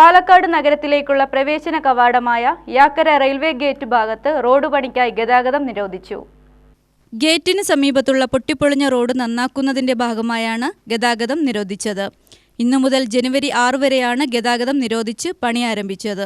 പാലക്കാട് നഗരത്തിലേക്കുള്ള പ്രവേശന കവാടമായ യാക്കര റെയിൽവേ ഗേറ്റ് ഭാഗത്ത് റോഡ് പണിക്കായി ഗതാഗതം നിരോധിച്ചു. ഗേറ്റിന് സമീപത്തുള്ള പൊട്ടിപ്പൊളിഞ്ഞ റോഡ് നന്നാക്കുന്നതിന്റെ ഭാഗമായാണ് ഗതാഗതം നിരോധിച്ചത്. ഇന്നു മുതൽ ജനുവരി ആറ് വരെയാണ് ഗതാഗതം നിരോധിച്ച് പണി ആരംഭിച്ചത്.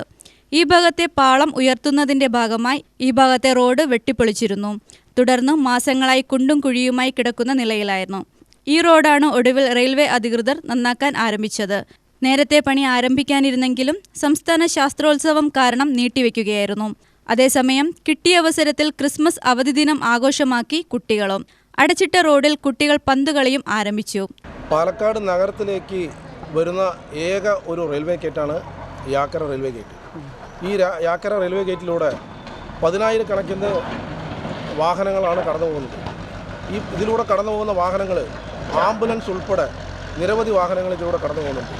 ഈ ഭാഗത്തെ പാളം ഉയർത്തുന്നതിന്റെ ഭാഗമായി ഈ ഭാഗത്തെ റോഡ് വെട്ടിപ്പൊളിച്ചിരുന്നു. തുടർന്ന് മാസങ്ങളായി കുണ്ടും കുഴിയുമായി കിടക്കുന്ന നിലയിലായിരുന്നു. ഈ റോഡാണ് ഒടുവിൽ റെയിൽവേ അധികൃതർ നന്നാക്കാൻ ആരംഭിച്ചത്. നേരത്തെ പണി ആരംഭിക്കാനിരുന്നെങ്കിലും സംസ്ഥാന ശാസ്ത്രോത്സവം കാരണം നീട്ടിവെക്കുകയായിരുന്നു. അതേസമയം കിട്ടിയ അവസരത്തിൽ ക്രിസ്മസ് അവധി ദിനം ആഘോഷമാക്കി കുട്ടികളും. അടച്ചിട്ട റോഡിൽ കുട്ടികൾ പന്തുകളിയും ആരംഭിച്ചു. പാലക്കാട് നഗരത്തിലേക്ക് വരുന്ന ഏക ഒരു റെയിൽവേ ഗേറ്റാണ് യാക്കര റെയിൽവേ ഗേറ്റ്. ഈ യാക്കര റെയിൽവേ ഗേറ്റിലൂടെ പതിനായിരക്കണക്കിന് വാഹനങ്ങളാണ് കടന്നു പോകുന്നത്. ഈ ഇതിലൂടെ കടന്നു പോകുന്ന വാഹനങ്ങൾ ആംബുലൻസ് ഉൾപ്പെടെ നിരവധി വാഹനങ്ങൾ ഇതിലൂടെ കടന്നു പോകുന്നുണ്ട്.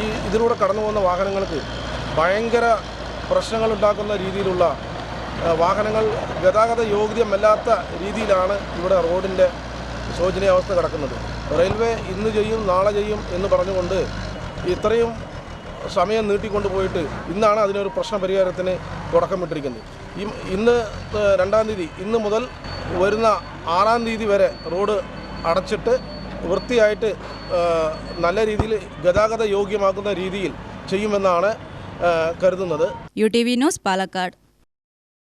ഈ ഇതിലൂടെ കടന്നു പോകുന്ന വാഹനങ്ങൾക്ക് ഭയങ്കര പ്രശ്നങ്ങൾ ഉണ്ടാക്കുന്ന രീതിയിലുള്ള വാഹനങ്ങൾ ഗതാഗത യോഗ്യമല്ലാത്ത രീതിയിലാണ് ഇവിടെ റോഡിന്റെ ശോചനീയാവസ്ഥ കിടക്കുന്നത്. റെയിൽവേ ഇന്ന് ചെയ്യും നാളെ ചെയ്യും എന്ന് പറഞ്ഞുകൊണ്ട് ഇത്രയും സമയം നീട്ടിക്കൊണ്ട് പോയിട്ട് ഇന്നാണ് അതിനൊരു പ്രശ്ന പരിഹാരത്തിന് തുടക്കമിട്ടിരിക്കുന്നത് ഈ ഇന്ന് രണ്ടാം തീയതി ഇന്ന് മുതൽ വരുന്ന ആറാം തീയതി വരെ റോഡ് അടച്ചിട്ട് വൃത്തിയായിട്ട് നല്ല രീതിയിൽ ഗതാഗത യോഗ്യമാക്കുന്ന രീതിയിൽ ചെയ്യുമെന്നാണ് കരുതുന്നത്. U T V news Palakkad.